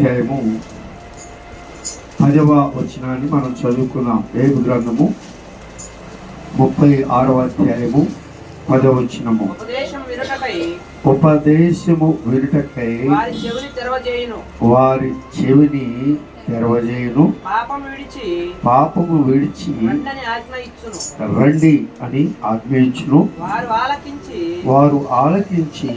అధ్యాయము పదవ వచనాన్ని మనం చదువుకున్నాం. ఏబు గ్రంథము? ముప్పై ఆరవ అధ్యాయము పదవ వచనము. ఉపదేశము వినుటకై వారి చెవిని తెరవజేయును. పాపము విడిచి రండి అని ఆజ్ఞయించును వారు ఆలకించి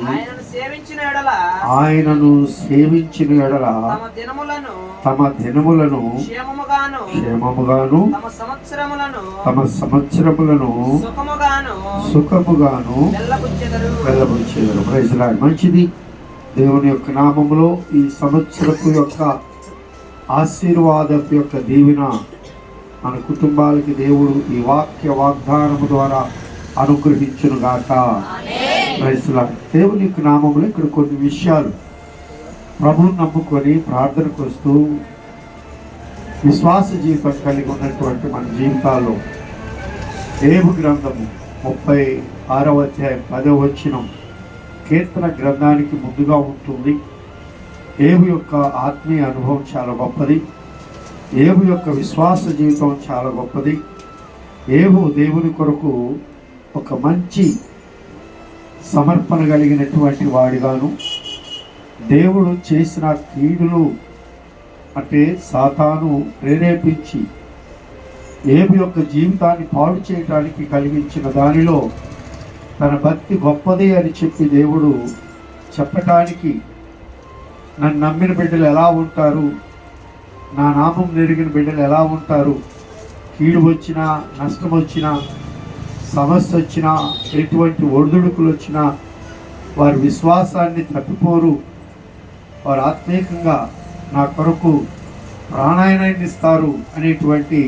సేవించిన ఎడల ఆయనను సేవించిన ఎడల తమ దినములను తమ దినములను క్షేమముగాను క్షేమముగాను తమ సంవత్సరములను తమ సంవత్సరములను సుఖముగాను సుఖముగాను వెళ్ళబుచ్చెదరు. ప్రైజ్లాడ్ మంచిది. దేవుని యొక్క నామములో ఈ సంవత్సరపు యొక్క ఆశీర్వాదపు యొక్క దీవెన మన కుటుంబాలకి దేవుడు ఈ వాక్య వాగ్దానము ద్వారా అనుగ్రహించును గాక దేవుని యొక్క నామంలో ఇక్కడ కొన్ని విషయాలు ప్రభువుని నమ్ముకొని ప్రార్థనకు వస్తూ విశ్వాస జీవితం కలిగి ఉన్నటువంటి మన జీవితాల్లో ఏబు గ్రంథము ముప్పై ఆరవ అధ్యాయం పదవ వచ్చినం కీర్తన గ్రంథానికి ముందుగా ఉంటుంది. ఏబు యొక్క ఆత్మీయ అనుభవం చాలా గొప్పది. ఏబు యొక్క విశ్వాస జీవితం చాలా గొప్పది. ఏబు దేవుని కొరకు ఒక మంచి సమర్పణ కలిగినటువంటి వాడిగాను. దేవుడు చేసిన కీడులు అంటే సాతాను ప్రేరేపించి ఏబు యొక్క జీవితాన్ని పాడు చేయడానికి కలిగించిన దానిలో తన భక్తి గొప్పది అని చెప్పి దేవుడు చెప్పటానికి నన్ను నమ్మిన బిడ్డలు ఎలా ఉంటారు? నా నామం నెరిగిన బిడ్డలు ఎలా ఉంటారు? కీడు వచ్చినా నష్టం వచ్చినా సమస్య వచ్చినా ఎటువంటి ఒడిదుడుకులు వచ్చినా వారి విశ్వాసాన్ని తప్పిపోరు. వారు ఆత్మీయంగా నా కొరకు ప్రాణాయనాన్ని ఇస్తారు అనేటువంటి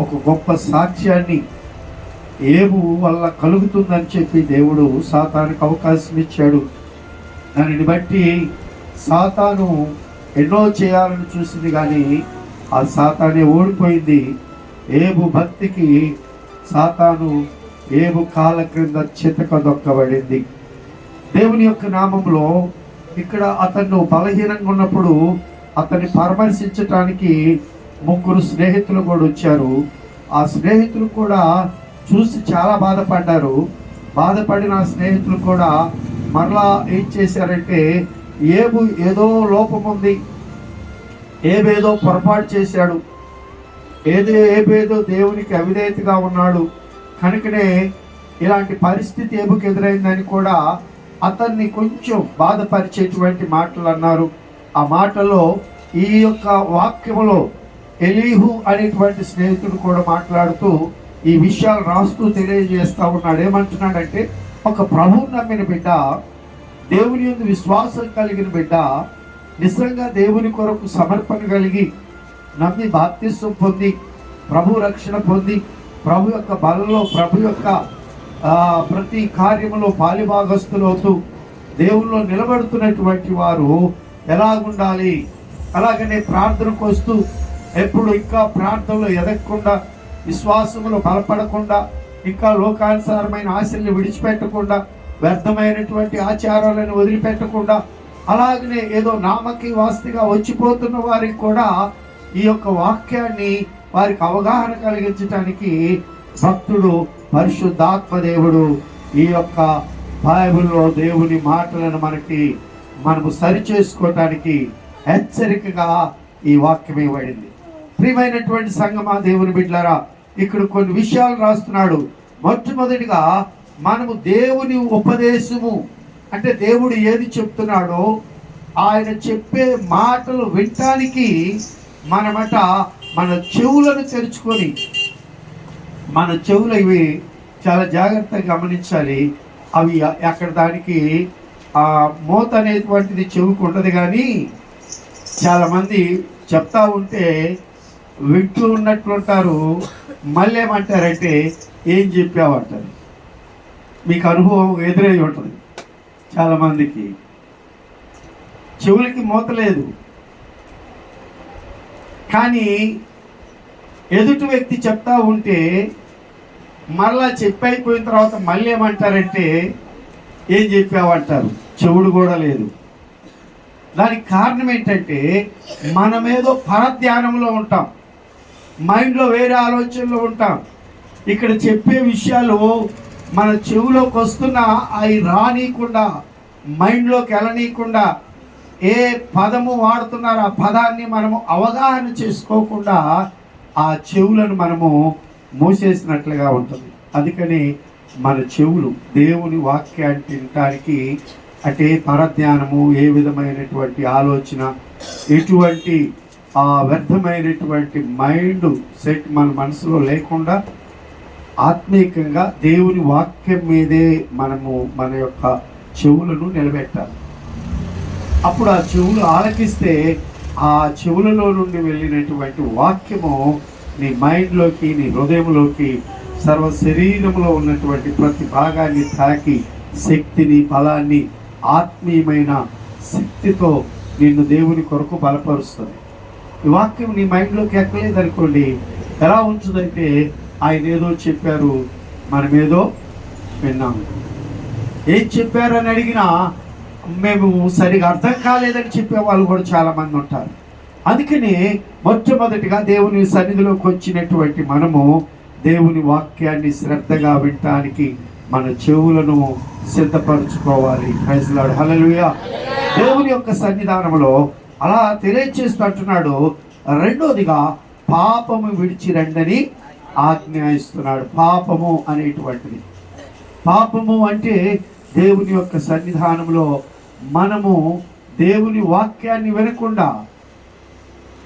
ఒక గొప్ప సాక్ష్యాన్ని ఏబు వల్ల కలుగుతుందని చెప్పి దేవుడు సాతానికి అవకాశం ఇచ్చాడు. దానిని బట్టి సాతాను ఎన్నో చేయాలని చూసింది కానీ ఆ సాతానే ఓడిపోయింది. ఏబు భక్తికి సాతాను ఏబు కాల క్రింద చితక దొక్కబడింది దేవుని యొక్క నామంలో ఇక్కడ అతను బలహీనంగా ఉన్నప్పుడు అతన్ని పరామర్శించటానికి ముగ్గురు స్నేహితులు కూడా వచ్చారు. ఆ స్నేహితులు కూడా చూసి చాలా బాధపడ్డారు. బాధపడిన స్నేహితులు కూడా మరలా ఏం చేశారంటే ఏబు ఏదో లోపం ఉంది. ఏబేదో పొరపాటు చేశాడు. ఏదో ఏబేదో దేవునికి అవిధేయతగా ఉన్నాడు. కనుకనే ఇలాంటి పరిస్థితి ఏబుకి ఎదురైందని కూడా అతన్ని కొంచెం బాధపరిచేటువంటి మాటలు అన్నారు. ఆ మాటలో ఈ యొక్క వాక్యములో ఎలీహు అనేటువంటి స్నేహితుడు కూడా మాట్లాడుతూ ఈ విషయాలు రాస్తూ తెలియజేస్తా ఉన్నాడు. ఏమంటున్నాడంటే ఒక ప్రభువు నమ్మిన బిడ్డ దేవుని యందు విశ్వాసం కలిగిన బిడ్డ నిజంగా దేవుని కొరకు సమర్పణ కలిగి నమ్మి బాప్తిస్వం పొంది ప్రభు రక్షణ పొంది ప్రభు యొక్క బలంలో ప్రభు యొక్క ప్రతి కార్యములో పాలిభాగస్తులు అవుతూ దేవుల్లో నిలబడుతున్నటువంటి వారు ఎలాగుండాలి? అలాగనే ప్రార్థనకు వస్తూ ఎప్పుడు ఇంకా ప్రార్థనలో ఎదగకుండా విశ్వాసములు బలపడకుండా ఇంకా లోకానుసారమైన ఆశల్ని విడిచిపెట్టకుండా వ్యర్థమైనటువంటి ఆచారాలను వదిలిపెట్టకుండా అలాగనే ఏదో నామకి వాస్తిగా వచ్చిపోతున్న వారికి కూడా ఈ యొక్క వాక్యాన్ని వారికి అవగాహన కలిగించడానికి భక్తుడు పరిశుద్ధాత్మ దేవుడు. ఈ యొక్క బైబిల్లో దేవుని మాటలను మనకి మనము సరి చేసుకోవటానికి హెచ్చరికగా ఈ వాక్యం ఇవ్వబడింది. ప్రియమైనటువంటి సంగమా దేవుని బిడ్డారా ఇక్కడ కొన్ని విషయాలు రాస్తున్నాడు. మొట్టమొదటిగా మనము దేవుని ఉపదేశము అంటే దేవుడు ఏది చెప్తున్నాడో ఆయన చెప్పే మాటలు వినటానికి మనమట మన చెవులను తెరుచుకొని మన చెవులు ఇవి చాలా జాగ్రత్తగా గమనించాలి. అవి అక్కడ దానికి ఆ మూత అనేటువంటిది చెవుకు ఉండదు కానీ చాలామంది చెప్తా ఉంటే వింటూ ఉన్నట్లుంటారు మళ్ళీ ఏమంటారంటే ఏం చెప్పావంటారు మీకు అనుభవం ఎదురై ఉంటుంది చాలామందికి. చెవులకి మూత లేదు. కానీ ఎదుటి వ్యక్తి చెప్తా ఉంటే మరలా చెప్పైపోయిన తర్వాత మళ్ళీ ఏమంటారంటే ఏం చెప్పావంటారు? చెవుడు కూడా లేదు. దానికి కారణం ఏంటంటే మనమేదో పరధ్యానంలో ఉంటాం. మైండ్లో వేరే ఆలోచనలో ఉంటాం. ఇక్కడ చెప్పే విషయాలు మన చెవులోకి వస్తున్న అవి రానీయకుండా మైండ్లోకి వెళ్ళనీయకుండా ఏ పదము వాడుతున్నారో ఆ పదాన్ని మనము అవగాహన చేసుకోకుండా ఆ చెవులను మనము మూసేసినట్లుగా ఉంటుంది. అందుకని మన చెవులు దేవుని వాక్యాన్ని తినటానికి అంటే పరధ్యానము ఏ విధమైనటువంటి ఆలోచన ఎటువంటి ఆ వ్యర్థమైనటువంటి మైండ్ సెట్ మన మనసులో లేకుండా ఆత్మీయంగా దేవుని వాక్యం మీదే మనము మన యొక్క చెవులను నిలబెట్టాలి. అప్పుడు ఆ చెవులు ఆలకిస్తే ఆ చెవులలో నుండి వెళ్ళినటువంటి వాక్యము నీ మైండ్లోకి నీ హృదయంలోకి సర్వ శరీరంలో ఉన్నటువంటి ప్రతి భాగాన్ని తాకి శక్తిని బలాన్ని ఆత్మీయమైన శక్తితో నిన్ను దేవుని కొరకు బలపరుస్తుంది. ఈ వాక్యం నీ మైండ్లోకి ఎక్కలేదు అనుకోండి ఎలా ఉంచుదంటే ఆయన ఏదో చెప్పారు మనమేదో విన్నాము. ఏం చెప్పారని అని అడిగినా మేము సరిగా అర్థం కాలేదని చెప్పే వాళ్ళు కూడా చాలామంది ఉంటారు. అందుకని మొట్టమొదటిగా దేవుని సన్నిధిలోకి వచ్చినటువంటి మనము దేవుని వాక్యాన్ని శ్రద్ధగా వినటానికి మన చెవులను సిద్ధపరచుకోవాలి. ప్రైజ్లాడు హల్లెలూయా దేవుని యొక్క సన్నిధానంలో అలా తెలియచేస్తుంటున్నాడు రెండోదిగా పాపము విడిచి రండని ఆజ్ఞాయిస్తున్నాడు. పాపము అనేటువంటిది. పాపము అంటే దేవుని యొక్క సన్నిధానంలో మనము దేవుని వాక్యాన్ని వినకుండా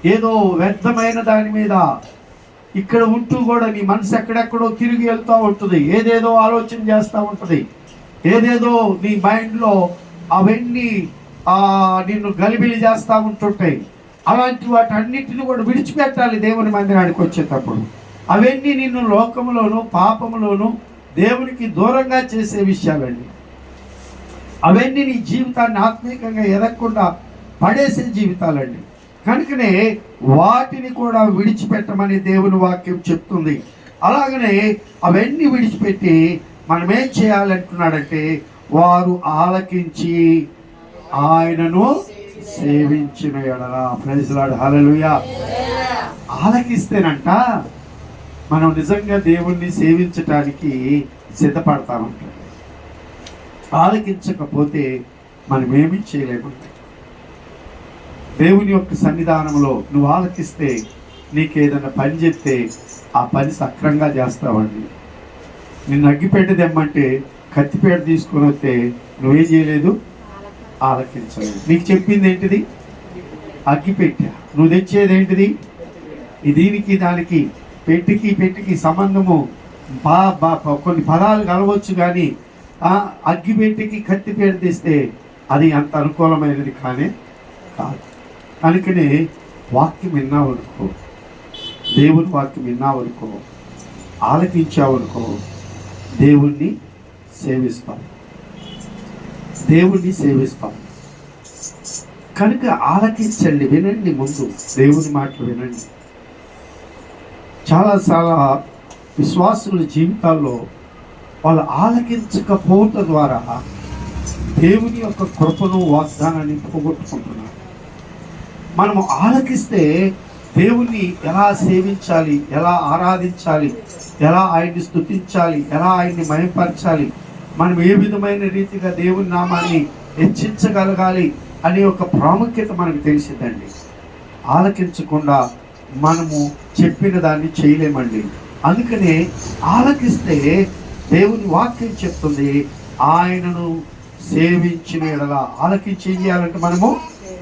ఏదో వ్యర్థమైన దాని మీద ఇక్కడ ఉంటూ కూడా నీ మనసు ఎక్కడెక్కడో తిరిగి వెళ్తూ ఉంటుంది. ఏదేదో ఆలోచన చేస్తూ ఉంటుంది. ఏదేదో నీ మైండ్లో అవన్నీ నిన్ను గలిబిలి చేస్తూ ఉంటుంటాయి. అలాంటి వాటన్నిటిని కూడా విడిచిపెట్టాలి దేవుని మందిరానికి వచ్చేటప్పుడు. అవన్నీ నిన్ను లోకములోను పాపములోను దేవునికి దూరంగా చేసే విషయాలండి. అవన్నీ నీ జీవితాన్ని ఆత్మీయంగా ఎదగకుండా పడేసే జీవితాలండి. కనుకనే వాటిని కూడా విడిచిపెట్టమని దేవుని వాక్యం చెప్తుంది. అలాగనే అవన్నీ విడిచిపెట్టి మనం ఏం చేయాలంటున్నాడంటే వారు ఆలకించి ఆయనను సేవించిన ఎడరా ప్రైజ్లాడు హల్లెలూయా ఆలకిస్తేనంట మనం నిజంగా దేవుణ్ణి సేవించటానికి సిద్ధపడతామంట. ఆలకించకపోతే మనం ఏమీ చేయలేము. దేవుని యొక్క సన్నిధానంలో నువ్వు ఆలకిస్తే నీకు ఏదైనా పని చెప్తే ఆ పని సక్రంగా చేస్తావండి నిన్ను అగ్గిపేట తెమ్మంటే కత్తిపేట తీసుకొని వస్తే నువ్వేం చేయలేదు? ఆలకించలేదు. నీకు చెప్పింది ఏంటిది? అగ్గిపెట్ట. నువ్వు తెచ్చేది ఏంటిది? దీనికి దానికి పెట్టికి పెట్టికి సంబంధము బా బా కొన్ని పదాలు కలవచ్చు కానీ ఆ అగ్గిపెట్టికి కత్తి పేరు తెస్తే అది అంత అనుకూలమైనది కానీ కాదు. కనుకనే వాక్యం విన్నావనుకో దేవుని వాక్యం విన్నావనుకో ఆలకించావనుకో దేవుణ్ణి సేవిస్తాం దేవుణ్ణి సేవిస్తాం కనుక ఆలకించండి వినండి ముందు దేవుని మాటలు వినండి. చాలా చాలా విశ్వాసుల జీవితాల్లో వాళ్ళు ఆలకించకపోవటం ద్వారా దేవుని యొక్క కృపను వాగ్దానాన్ని పోగొట్టుకుంటున్నారు. మనము ఆలకిస్తే దేవుణ్ణి ఎలా సేవించాలి ఎలా ఆరాధించాలి ఎలా ఆయన్ని స్తుతించాలి ఎలా ఆయన్ని మయపరచాలి మనం ఏ విధమైన రీతిగా దేవుని నామాన్ని హెచ్చించగలగాలి అనే ఒక ప్రాముఖ్యత మనకు తెలిసిందండి. ఆలకించకుండా మనము చెప్పిన దాన్ని చేయలేమండి. అందుకనే ఆలకిస్తే దేవుని వాక్యం చెప్తుంది ఆయనను సేవించిన ఎడల ఆలకించి ఏం చేయాలంటే మనము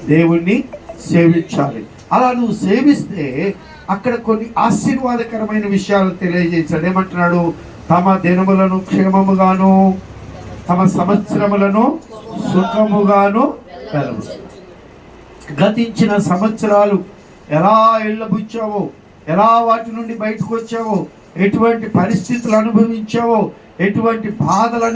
దేవుణ్ణి సేవించాలి. అలా నువ్వు సేవిస్తే అక్కడ కొన్ని ఆశీర్వాదకరమైన విషయాలు తెలియజేశాడు. ఏమంటున్నాడు? తమ దినములను క్షేమముగాను తమ సంవత్సరములను సుఖముగాను వెలబుస్తారు గతించిన సంవత్సరాలు ఎలా ఎళ్ళబుచ్చావో ఎలా వాటి నుండి బయటకు వచ్చావో ఎటువంటి పరిస్థితులు అనుభవించావో ఎటువంటి బాధలు